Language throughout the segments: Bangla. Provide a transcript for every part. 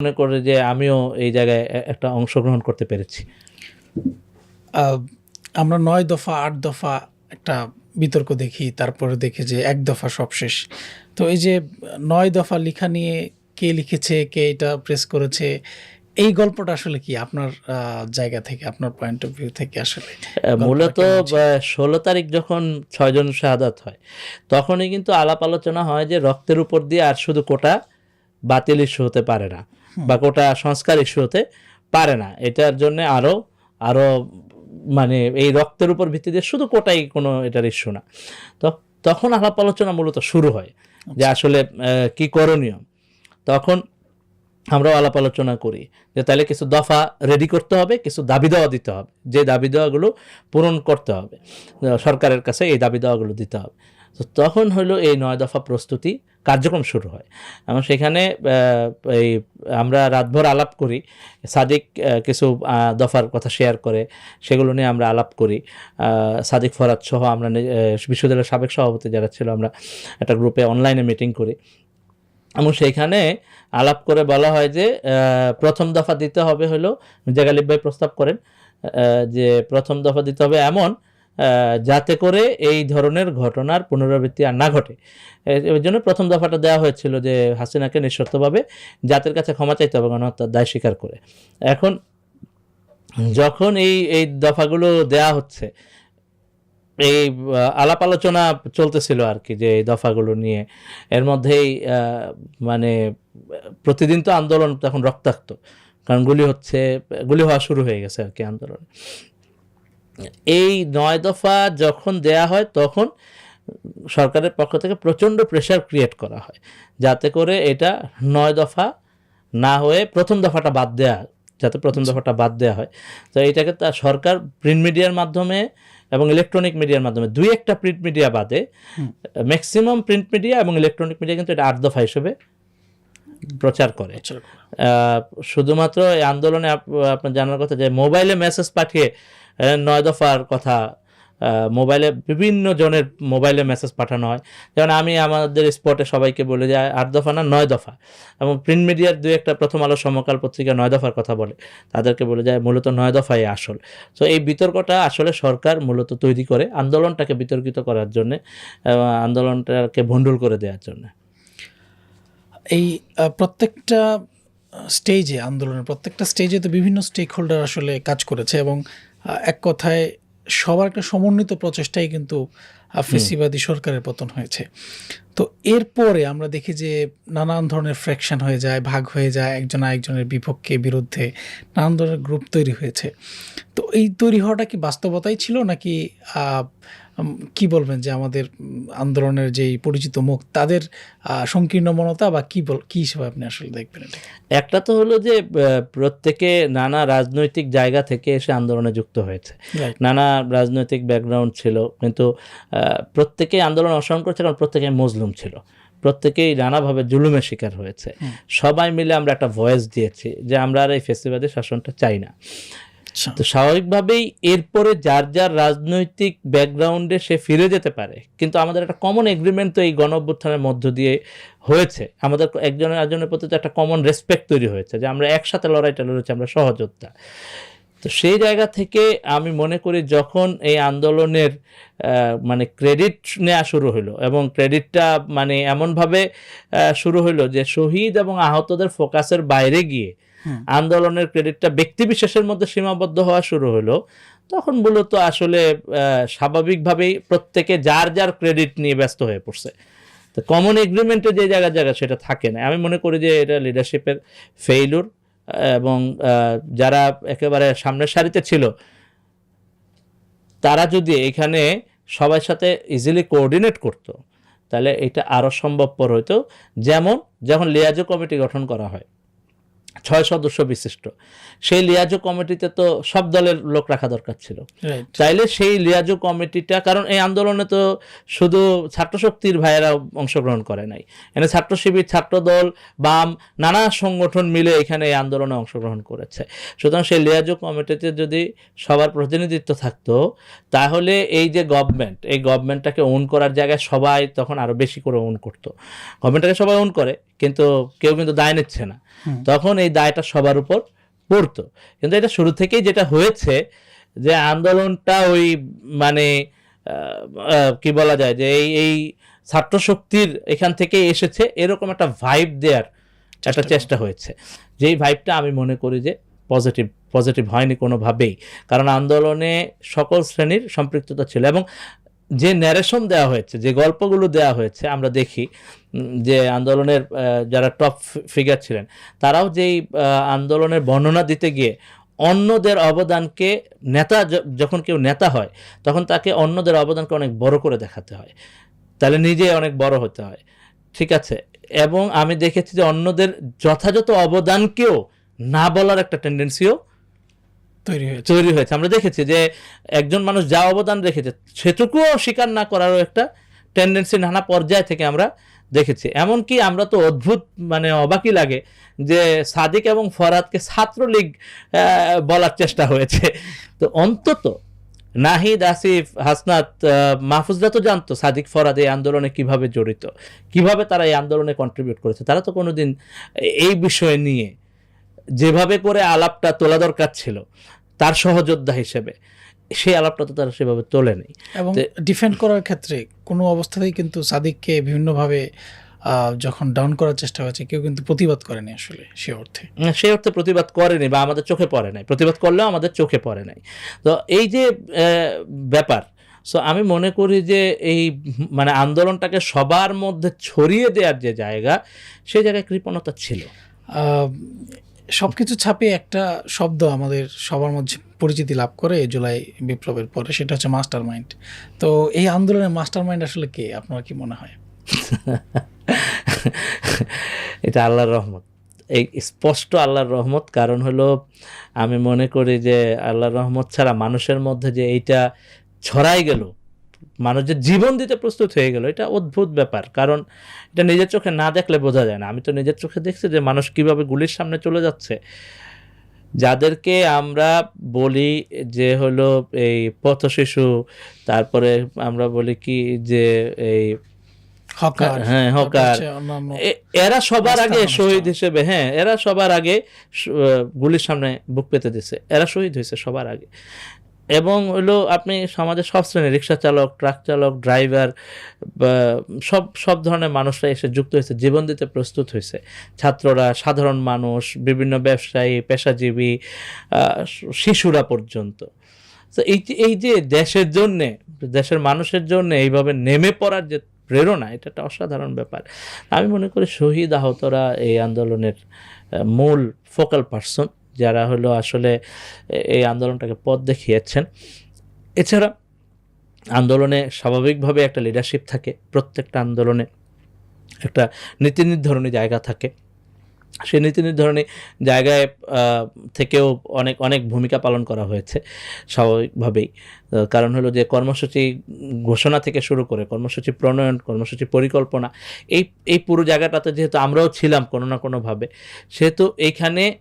মনে করে যে আমিও এই জায়গায় একটা অংশগ্রহণ করতে পেরেছি। আমরা নয় দফা আট দফা একটা বিতর্ক দেখি তারপরে দেখি যে এক দফা সব শেষ। তো এই যে নয় দফা লেখা নিয়ে কে লিখেছে কে এটা প্রেস করেছে এই গল্পটা আসলে কি আপনার জায়গা থেকে আপনার পয়েন্ট অফ ভিউ থেকে আসলে? মূলত ষোলো তারিখ যখন ছয়জন শাহাদাত হয় তখনই কিন্তু আলাপ আলোচনা হয় যে রক্তের উপর দিয়ে আর শুধু কোটা বাতিল ইস্যু হতে পারে না বা কোটা সংস্কার ইস্যু হতে পারে না। এটার জন্য আরও আরও মানে এই রক্তের উপর ভিত্তিতে শুধু কোটাই কোনো এটার ইস্যু না। তো তখন আলাপ আলোচনা মূলত শুরু হয় যে আসলে কি করণীয়? তখন আমরাও আলাপ আলোচনা করি যে তাহলে কিছু দফা রেডি করতে হবে কিছু দাবি দেওয়া দিতে হবে। যে দাবি দেওয়াগুলো পূরণ করতে হবে সরকারের কাছে এই দাবি দেওয়াগুলো দিতে হবে। তো তখন হলো এই নয় দফা প্রস্তুতি কার্যক্রম শুরু হয়। এবং সেখানে এই আমরা রাতভর আলাপ করি, সাদিক কিছু দফার কথা শেয়ার করে, সেগুলো নিয়ে আমরা আলাপ করি। সাদিক ফরাদ সহ আমরা বিশ্ববিদ্যালয়ের সাবেক সভাপতি যারা ছিল, আমরা একটা গ্রুপে অনলাইনে মিটিং করি। এবং সেইখানে আলাপ করে বলা হয় যে প্রথম দফা দিতে হবে হলো জাগালিব ভাই প্রস্তাব করেন যে প্রথম দফা দিতে হবে এমন যাতে করে এই ধরনের ঘটনার পুনরাবৃত্তি আর না ঘটে। এর জন্য প্রথম দফাটা দেওয়া হয়েছিল যে হাসিনাকে নিঃশর্তভাবে জাতির কাছে ক্ষমা চাইতে হবে, গণহত্যার দায় স্বীকার করে। এখন যখন এই এই দফাগুলো দেয়া হচ্ছে, এই আলাপ আলোচনা চলতেছিল আর কি যে এই দফাগুলো নিয়ে, এর মধ্যেই মানে প্রতিদিন তো আন্দোলন তখন রক্তাক্ত, কারণ গুলি হচ্ছে, গুলি হওয়া শুরু হয়ে গেছে আর কি আন্দোলন। এই নয় দফা যখন দেয়া হয় তখন সরকারের পক্ষ থেকে প্রচণ্ড প্রেশার ক্রিয়েট করা হয়। যাতে করে এটা নয় দফা না হয়ে প্রথম দফাটা বাদ দেয়া যাতে প্রথম দফাটা বাদ দেওয়া হয়। তো এটাকে তা সরকার প্রিন্ট মিডিয়ার মাধ্যমে এবং ইলেকট্রনিক মিডিয়ার মাধ্যমে দুই একটা প্রিন্ট মিডিয়া বাদে ম্যাক্সিমাম প্রিন্ট মিডিয়া এবং ইলেকট্রনিক মিডিয়া কিন্তু এটা আট দফা হিসেবে প্রচার করে। শুধুমাত্র এই আন্দোলনে আপ- আপনার জানার কথা যে মোবাইলে মেসেজ পাঠিয়ে নয় দফার কথা মোবাইলে বিভিন্ন জনের মোবাইলে মেসেজ পাঠানো হয়। যেমন আমি আমাদের স্পটে সবাইকে বলে যে আট দফা না, নয় দফা। এবং প্রিন্ট মিডিয়ার দুই একটা প্রথম আলো সমকাল পত্রিকা নয় দফার কথা বলে, তাদেরকে বলে যায় মূলত নয় দফাই আসল। তো এই বিতর্কটা আসলে সরকার মূলত তৈরি করে আন্দোলনটাকে বিতর্কিত করার জন্যে আন্দোলনটাকে ভণ্ডুল করে দেওয়ার জন্য। এই প্রত্যেকটা স্টেজে আন্দোলনের, প্রত্যেকটা স্টেজে তো বিভিন্ন স্টেক হোল্ডার আসলে কাজ করেছে এবং এক কথায় সবার একটা সমন্বিত প্রচেষ্টাই কিন্তু ফেসিবাদী সরকারের পতন হয়েছে। তো এরপরে আমরা দেখি যে নানান ধরনের ফ্র্যাকশন হয়ে যায় ভাগ হয়ে যায় একজন আরেকজনের বিপক্ষে বিরুদ্ধে নানান ধরনের গ্রুপ তৈরি হয়েছে। তো এই তৈরি হওয়াটা কি বাস্তবতাই ছিল নাকি কি বলবেন যে আমাদের আন্দোলনের যেই পরিচিত মুখ তাদের সংকীর্ণ মনতা বা কি বল কী হিসেবে আপনি আসলে দেখবেন এটা? একটা তো হলো যে প্রত্যেকে নানা রাজনৈতিক জায়গা থেকে এসে আন্দোলনে যুক্ত হয়েছে। নানা রাজনৈতিক ব্যাকগ্রাউন্ড ছিল কিন্তু প্রত্যেকেই আন্দোলন অসহন করেছে কারণ প্রত্যেকে মজলুম ছিল। প্রত্যেকেই নানাভাবে জুলুমের শিকার হয়েছে। সবাই মিলে আমরা একটা ভয়েস দিয়েছি যে আমরা আর এই ফেস্টিভ্যালের শাসনটা চাই না। আচ্ছা। তো স্বাভাবিকভাবেই এরপরে যার যার রাজনৈতিক ব্যাকগ্রাউন্ডে সে ফিরে যেতে পারে কিন্তু আমাদের একটা কমন এগ্রিমেন্ট তো এই গণ অভ্যুত্থানের মধ্য দিয়ে হয়েছে। আমাদের একজনের একজনের প্রতি তো একটা কমন রেসপেক্ট তৈরি হয়েছে যে আমরা একসাথে লড়াইটা লড়েছি আমরা সহযোদ্ধা। তো সেই জায়গা থেকে আমি মনে করি যখন এই আন্দোলনের মানে ক্রেডিট নেওয়া শুরু হলো এবং ক্রেডিটটা মানে এমনভাবে শুরু হলো যে শহীদ এবং আহতদের ফোকাসের বাইরে গিয়ে আন্দোলনের ক্রেডিটটা ব্যক্তি বিশেষের মধ্যে সীমাবদ্ধ হওয়া শুরু হলো তখন মূলত আসলে স্বাভাবিকভাবেই প্রত্যেকে যার যার ক্রেডিট নিয়ে ব্যস্ত হয়ে পড়ছে। তো কমন এগ্রিমেন্টে যে জায়গা জায়গা সেটা থাকে না। আমি মনে করি যে এটা লিডারশিপের ফেইলুর এবং যারা একেবারে সামনের সারিতে ছিল, তারা যদি এখানে সবার সাথে ইজিলি কোঅর্ডিনেট করত, তাহলে এটা আরও সম্ভবপর হতো যেমন, যখন লিয়াজো কমিটি গঠন করা হয় ছয় সদস্য বিশিষ্ট। সেই লিয়াজো কমিটিতে তো সব দলের লোক রাখা দরকার ছিল। চাইলে সেই লিয়াজো কমিটিটা কারণ এই আন্দোলনে তো শুধু ছাত্র শক্তির ভাইয়েরা অংশগ্রহণ করে নাই। এখানে ছাত্র শিবির ছাত্রদল বাম নানা সংগঠন মিলে এখানে এই আন্দোলনে অংশগ্রহণ করেছে। সুতরাং সেই লিয়াজো কমিটিতে যদি সবার প্রতিনিধিত্ব থাকতো তাহলে এই যে গভর্নমেন্ট এই গভর্নমেন্টটাকে ওন করার জায়গায় সবাই তখন আরও বেশি করে ওন করতো। গভর্নমেন্টটাকে সবাই ওন করে। কিন্তু কেউ কিন্তু দায় নিচ্ছে না। তখন এই দায়টা সবার উপর পড়তো। কিন্তু এটা শুরু থেকেই যেটা হয়েছে যে আন্দোলনটা ওই মানে কি বলা যায় যে এই এই ছাত্র শক্তির এখান থেকে এসেছে এরকম একটা ভাইব দেওয়ার একটা চেষ্টা হয়েছে। যেই ভাইবটা আমি মনে করি যে পজিটিভ পজিটিভ হয়নি কোনোভাবেই। কারণ আন্দোলনে সকল শ্রেণির সম্পৃক্ততা ছিল এবং যে ন্যারেশন দেওয়া হয়েছে, যে গল্পগুলো দেওয়া হয়েছে, আমরা দেখি যে আন্দোলনের যারা টপ ফিগার ছিলেন, তারাও যেই আন্দোলনের বর্ণনা দিতে গিয়ে অন্যদের অবদানকে নেতা যখন কেউ নেতা হয়, তখন তাকে অন্যদের অবদানকে অনেক বড় করে দেখাতে হয়। তাহলে নিজে অনেক বড় হতে হয়। ঠিক আছে? এবং আমি দেখেছি যে অন্যদের যথাযথ অবদানকেও না বলার একটা টেন্ডেন্সিও তৈরি হয়েছে। আমরা দেখেছি যে একজন মানুষ যা অবদান রেখেছে সেটুকুও স্বীকার না করারও একটা টেন্ডেন্সি নানা পর্যায় থেকে আমরা দেখেছি। এমনকি আমরা তো অদ্ভুত মানে অবাকই লাগে যে সাদিক এবং ফরাদকে ছাত্রলীগ বলার চেষ্টা হয়েছে। তো অন্তত নাহিদ, আসিফ, হাসনাত মাহফুজরা তো জানতো সাদিক, ফরাদ এই আন্দোলনে কীভাবে জড়িত, কীভাবে তারা এই আন্দোলনে কন্ট্রিবিউট করেছে। তারা তো কোনোদিন এই বিষয় নিয়ে যেভাবে করে আলাপটা তোলা দরকার ছিল। তার সহযোদ্ধা হিসেবে। সেই আলাপটা তো তারা সেভাবে তোলেনি। এবং ডিফেন্ড করার ক্ষেত্রে কোনো অবস্থাতেই কিন্তু সাদিককে বিভিন্নভাবে যখন ডাউন করার চেষ্টা হয়েছে কেউ কিন্তু প্রতিবাদ করেনি আসলে সে অর্থে। সেই অর্থে প্রতিবাদ করেনি বা আমাদের চোখে পড়ে নাই। প্রতিবাদ করলেও আমাদের চোখে পড়ে নাই। তো এই যে ব্যাপার সো আমি মনে করি যে এই মানে আন্দোলনটাকে সবার মধ্যে ছড়িয়ে দেওয়ার যে জায়গা সেই জায়গায় কৃপণতা ছিল। সব কিছু ছাপিয়ে একটা শব্দ আমাদের সবার মধ্যে পরিচিতি লাভ করে জুলাই বিপ্লবের পরে, সেটা হচ্ছে মাস্টার মাইন্ড তো এই আন্দোলনের মাস্টার মাইন্ড আসলে কে? আপনার কি মনে হয়? এটা আল্লাহর রহমত। এই স্পষ্ট আল্লাহর রহমত, কারণ হলো আমি মনে করি যে আল্লাহর রহমত ছাড়া মানুষের মধ্যে যে এইটা ছড়াই গেল মানুষ যে জীবন দিতে প্রস্তুত হয়ে গেল। এটা অদ্ভুত ব্যাপার। কারণ এটা নিজের চোখে না দেখলে বোঝা যায় না। আমি তো নিজের চোখে দেখছি যে মানুষ কীভাবে গুলির সামনে চলে যাচ্ছে। যাদেরকে আমরা বলি যে হলো এই পথ শিশু তারপরে আমরা বলি কি যে এই হকার হ্যাঁ, হকার। অন্যান্য এ- এরা সবার আগে শহীদ হিসেবে হ্যাঁ এরা সবার আগে গুলির সামনে বুক পেতে দিছে। এরা শহীদ হয়েছে সবার আগে। এবং হলো আপনি সমাজের সব শ্রেণির রিক্সা চালক ট্রাক চালক ড্রাইভার সব সব ধরনের মানুষরা এসে যুক্ত হয়েছে, জীবন দিতে প্রস্তুত হয়েছে। ছাত্ররা, সাধারণ মানুষ, বিভিন্ন ব্যবসায়ী, পেশাজীবী শিশুরা পর্যন্ত। তো এই এই যে দেশের জন্যে, দেশের মানুষের জন্য এইভাবে নেমে পড়ার যে প্রেরণা, এটা একটা অসাধারণ ব্যাপার। আমি মনে করি শহীদ আহতরা এই আন্দোলনের মূল ফোকাল পার্সন যারা হলো আসলে এই আন্দোলনটাকে পথ দেখিয়েছেন। এছাড়া আন্দোলনে স্বাভাবিকভাবে একটা লিডারশিপ থাকে, প্রত্যেকটা আন্দোলনে একটা নীতি নির্ধারণী জায়গা থাকে। সেই নীতি নির্ধারণী জায়গায় থেকেও অনেক অনেক ভূমিকা পালন করা হয়েছে স্বাভাবিকভাবেই। কারণ হলো যে কর্মসূচি ঘোষণা থেকে শুরু করে কর্মসূচি প্রণয়ন কর্মসূচি পরিকল্পনা এই এই পুরো জায়গাটাতে যেহেতু আমরাও ছিলাম কোনো না কোনোভাবে সেহেতু এইখানে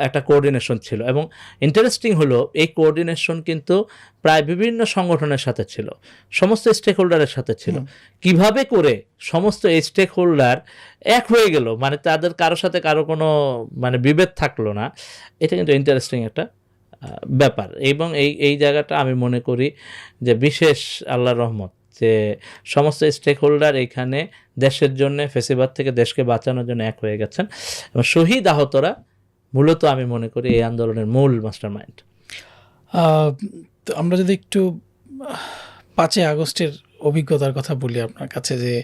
একটা কোঅর্ডিনেশন ছিল এবং ইন্টারেস্টিং হলো এই কোঅর্ডিনেশন কিন্তু প্রায় বিভিন্ন সংগঠনের সাথে ছিল সমস্ত স্টেক হোল্ডারের সাথে ছিল। কীভাবে করে সমস্ত স্টেক হোল্ডার এক হয়ে গেল মানে তাদের কারোর সাথে কারও কোনো মানে বিভেদ থাকল না এটা কিন্তু ইন্টারেস্টিং একটা ব্যাপার। এবং এই এই জায়গাটা আমি মনে করি যে বিশেষ আল্লাহর রহমত যে সমস্ত স্টেক হোল্ডার এখানে দেশের জন্য, ফেসিবাদ থেকে দেশকে বাঁচানোর জন্য এক হয়ে গেছেন। এবং শহীদ আহতরা মূলত আমি মনে করি এই আন্দোলনের মূল মাস্টার মাইন্ড আমরা যদি একটু, পাঁচই আগস্টের অভিজ্ঞতার কথা বলি আপনার কাছে যে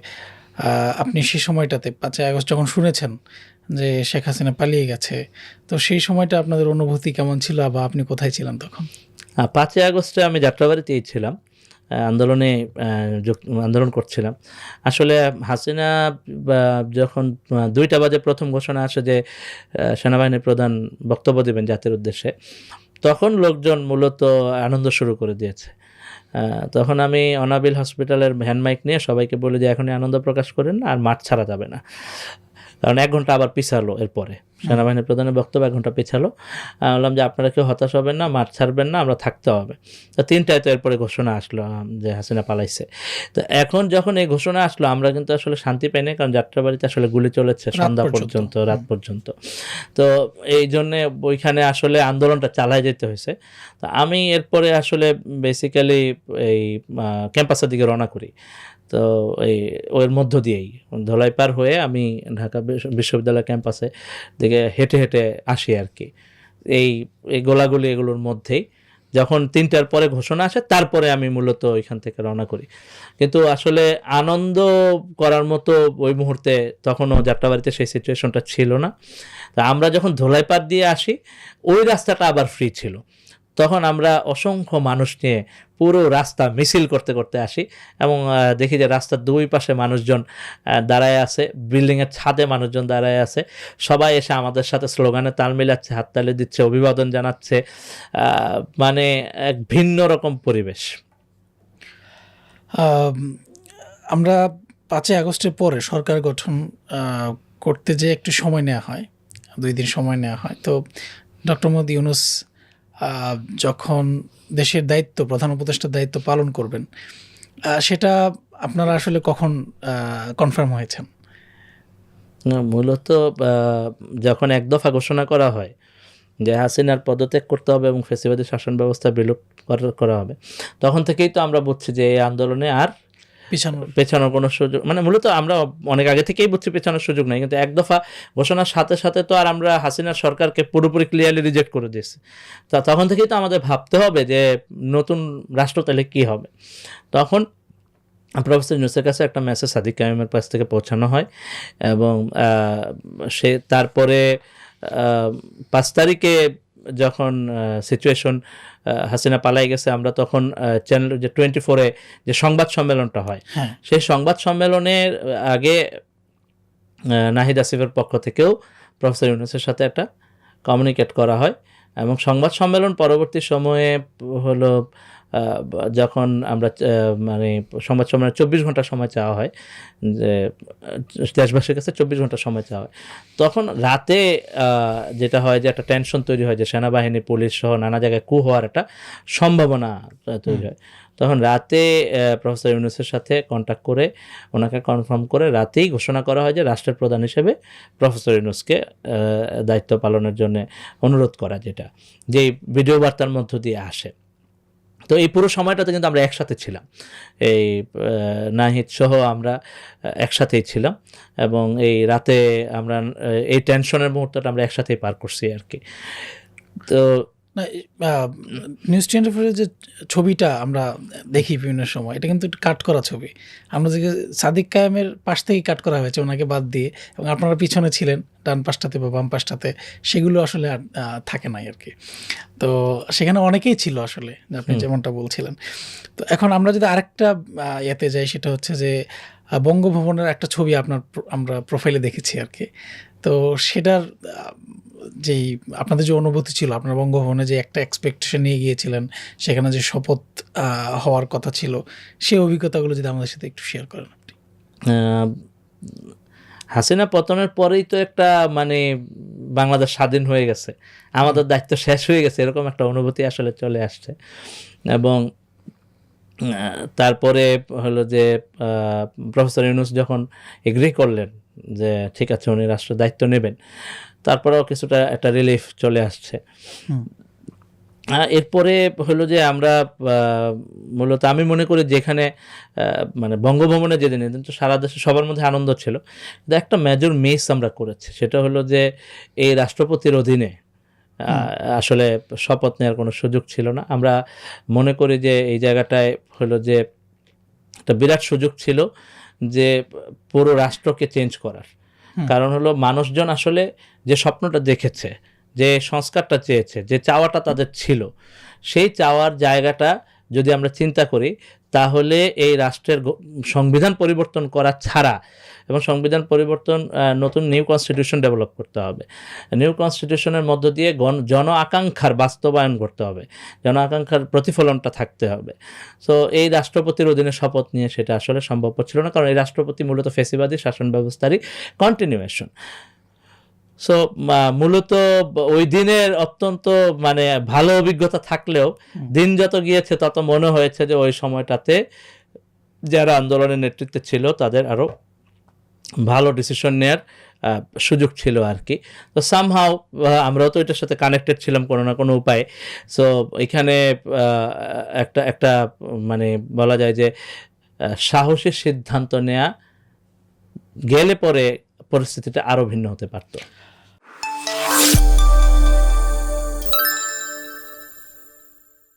আপনি সে সময়টাতে, পাঁচই আগস্ট যখন শুনেছেন যে শেখ হাসিনা পালিয়ে গেছে। তো সেই সময়টা আপনাদের অনুভূতি কেমন ছিল বা আপনি কোথায় ছিলেন তখন? পাঁচই আগস্টে আমি যাত্রাবাড়িতেই ছিলাম। আন্দোলনে আন্দোলন করছিলাম। আসলে হাসিনা যখন দুইটা বাজে প্রথম ঘোষণা আসে যে সেনাবাহিনীর প্রধান বক্তব্য দেবেন জাতির উদ্দেশ্যে, তখন লোকজন মূলত আনন্দ শুরু করে দিয়েছে। তখন আমি অনাবিল হসপিটালের হ্যান্ড মাইক নিয়ে সবাইকে বলে যে, এখনই আনন্দ প্রকাশ করেন আর মাঠ ছাড়া যাবে না। কারণ এক ঘণ্টা আবার পিছালো এরপরে। সেনাবাহিনীর প্রধানের বক্তব্য এক ঘণ্টা পিছালো। বললাম যে আপনারা কেউ হতাশ হবেন না মাঠ ছাড়বেন না আমরা থাকতে হবে। তো তিনটায় তো এরপরে ঘোষণা আসলো যে হাসিনা পালাইছে। তো এখন যখন এই ঘোষণা আসলো আমরা কিন্তু আসলে শান্তি পাই পাইনি কারণ যাত্রাবাড়িতে আসলে গুলি চলেছে সন্ধ্যা পর্যন্ত। পর্যন্ত রাত পর্যন্ত। তো এই জন্যে ওইখানে আসলে আন্দোলনটা চালায় যেতে হয়েছে। তো আমি এরপরে আসলে বেসিক্যালি এই ক্যাম্পাসের দিকে রওনা করি। তো এই, ওর মধ্য দিয়েই। ধলাই পার হয়ে আমি ঢাকা বিশ্ববিদ্যালয় ক্যাম্পাসে দিকে হেঁটে হেঁটে আসি আর কি। এই এই গোলাগুলি এগুলোর মধ্যেই। যখন তিনটার পরে ঘোষণা আসে, তারপরে আমি মূলত ওইখান থেকে রওনা করি। কিন্তু আসলে আনন্দ করার মতো ওই মুহূর্তে তখনও যাত্রাবাড়িতে সেই সিচুয়েশনটা ছিল না। তা আমরা যখন ধোলাইপাড় দিয়ে আসি, ওই রাস্তাটা আবার ফ্রি ছিল। তখন আমরা অসংখ্য মানুষ নিয়ে পুরো রাস্তা মিছিল করতে করতে আসি এবং দেখি যে রাস্তার দুই পাশে মানুষজন দাঁড়ায় আছে বিল্ডিংয়ের ছাদে মানুষজন দাঁড়ায় আছে। সবাই এসে আমাদের সাথে স্লোগানে তাল মিলাচ্ছে হাততালি দিচ্ছে, অভিবাদন জানাচ্ছে মানে এক ভিন্ন রকম পরিবেশ। আমরা পাঁচই আগস্টের পরে সরকার গঠন করতে যে একটু সময় নেওয়া হয়, দুই দিন সময় নেওয়া হয়। তো ডক্টর মোহাম্মদ ইউনুস যখন দেশের দায়িত্ব, প্রধান উপদেষ্টার দায়িত্ব পালন করবেন সেটা আপনারা আসলে কখন কনফার্ম হয়েছেন? মূলত যখন এক দফা ঘোষণা করা হয় যে হাসিনার পদত্যাগ করতে হবে এবং ফেসিবাদী শাসন ব্যবস্থা বিলুপ করা- করা হবে, তখন থেকেই তো আমরা বুঝছি যে এই আন্দোলনে আর পিছানোর। কোনো সুযোগ মানে মূলত আমরা অনেক আগে থেকেই বুঝছি পেছানোর সুযোগ নাই, কিন্তু এক দফা ঘোষণার সাথে সাথে তো আর আমরা হাসিনার সরকারকে পুরোপুরি ক্লিয়ারলি রিজেক্ট করে দিয়েছি। তা তখন থেকেই তো আমাদের ভাবতে হবে যে নতুন রাষ্ট্র তাহলে কী হবে। তখন প্রফেসর ইউনুসের কাছে একটা মেসেজ সাদিক কাইমের পাশ থেকে পৌঁছানো হয় এবং সে তারপরে পাঁচ তারিখে যখন সিচুয়েশন হাসিনা পালাই গেছে আমরা তখন চ্যানেল যে টোয়েন্টি ফোরে যে সংবাদ সম্মেলনটা হয় হ্যাঁ। সেই সংবাদ সম্মেলনের আগে নাহিদ আসিফের পক্ষ থেকেও প্রফেসর ইউনুসের সাথে একটা কমিউনিকেট করা হয় এবং সংবাদ সম্মেলন পরবর্তী সময়ে হলো যখন আমরা মানে সংবাদ সম্মেলনে চব্বিশ ঘণ্টা সময় চাওয়া হয়, যে দেশবাসীর কাছে চব্বিশ ঘণ্টা সময় চাওয়া হয়, তখন রাতে যেটা হয় যে একটা টেনশন তৈরি হয় যে সেনাবাহিনী, পুলিশ সহ নানা জায়গায় কু হওয়ার একটা সম্ভাবনা তৈরি হয়। তখন রাতে প্রফেসর ইউনুসের সাথে কন্ট্যাক্ট করে, ওনাকে কনফার্ম করে রাতেই ঘোষণা করা হয় যে রাষ্ট্রের প্রধান হিসেবে প্রফেসর ইউনুসকে দায়িত্ব পালনের জন্য অনুরোধ করা যেটা। যেই ভিডিও বার্তার মধ্য দিয়ে আসে। তো এই পুরো সময়টাতে কিন্তু আমরা একসাথে ছিলাম। এই নাহিদ সহ আমরা একসাথেই ছিলাম এবং এই রাতে আমরা এই টেনশনের মুহূর্তটা আমরা একসাথেই পার করছি আর কি। তো না নিউজ টোয়েন্টি ফোরের যে ছবিটা আমরা দেখি বিভিন্ন সময় এটা কিন্তু কাট করা ছবি। আমরা যে সাদিক কায়েমের পাশ থেকে কাট করা হয়েছে ওনাকে বাদ দিয়ে এবং আপনারা পিছনে ছিলেন ডান পাশটাতে বা বাম পাশটাতে সেগুলো আসলে আর থাকে নাই আর কি। তো সেখানে অনেকেই ছিল আসলে আপনি যেমনটা বলছিলেন। তো এখন আমরা যদি আরেকটা ইয়েতে যাই সেটা হচ্ছে যে বঙ্গভবনের একটা ছবি আপনার আমরা প্রোফাইলে দেখেছি আর কি। তো সেটার যেই আপনাদের যে অনুভূতি ছিল আপনার বঙ্গভবনে যে একটা এক্সপেকটেশন নিয়ে গিয়েছিলেন সেখানে যে শপথ হওয়ার কথা ছিল সেই অভিজ্ঞতাগুলো যদি আমাদের সাথে একটু শেয়ার করেন আপনি। হাসিনা পতনের পরেই তো একটা মানে বাংলাদেশ স্বাধীন হয়ে গেছে। আমাদের দায়িত্ব শেষ হয়ে গেছে এরকম একটা অনুভূতি আসলে চলে আসছে। এবং তারপরে হলো যে প্রফেসর ইউনুস যখন এগ্রি করলেন যে ঠিক আছে উনি রাষ্ট্র দায়িত্ব নেবেন তারপরেও কিছুটা একটা রিলিফ চলে আসছে। এরপরে হলো যে আমরা মূলত আমি মনে করি যেখানে মানে বঙ্গভবনে যেদিন এদিন তো সারা দেশে সবার মধ্যে আনন্দ ছিল। কিন্তু একটা মেজর মিস আমরা করেছি সেটা হলো যে এই রাষ্ট্রপতির অধীনে আসলে শপথ নেওয়ার কোনো সুযোগ ছিল না। আমরা মনে করি যে এই জায়গাটায় হলো যে একটা বিরাট সুযোগ ছিল যে পুরো রাষ্ট্রকে চেঞ্জ করার। কারণ হলো মানুষজন আসলে যে স্বপ্নটা দেখেছে, যে সংস্কারটা চেয়েছে, যে চাওয়াটা তাদের ছিল, সেই চাওয়ার জায়গাটা যদি আমরা চিন্তা করি, তাহলে এই রাষ্ট্রের সংবিধান পরিবর্তন করা ছাড়া এবং সংবিধান পরিবর্তন নতুন নিউ কনস্টিটিউশন ডেভেলপ করতে হবে। নিউ কনস্টিটিউশনের মধ্য দিয়ে গণ, জন আকাঙ্ক্ষার বাস্তবায়ন করতে হবে। জন আকাঙ্ক্ষার প্রতিফলনটা থাকতে হবে। সো এই রাষ্ট্রপতির অধীনে শপথ নিয়ে সেটা আসলে সম্ভবপর ছিল না, কারণ এই রাষ্ট্রপতি মূলত ফেসিবাদী শাসন ব্যবস্থারই কন্টিনিউয়েশন সো মূলত ওই দিনের অত্যন্ত মানে ভালো অভিজ্ঞতা থাকলেও দিন যত গিয়েছে তত মনে হয়েছে যে ওই সময়টাতে যারা আন্দোলনের নেতৃত্বে ছিল তাদের আরও ভালো ডিসিশন নেয়ার সুযোগ ছিল আর কি। তো সামহাও আমরাও তো এটার সাথে কানেক্টেড ছিলাম কোনো না কোনো উপায়ে। সো এখানে একটা একটা মানে বলা যায় যে সাহসী সিদ্ধান্ত নেয়া গেলে পরে পরিস্থিতিটা আরও ভিন্ন হতে পারতো।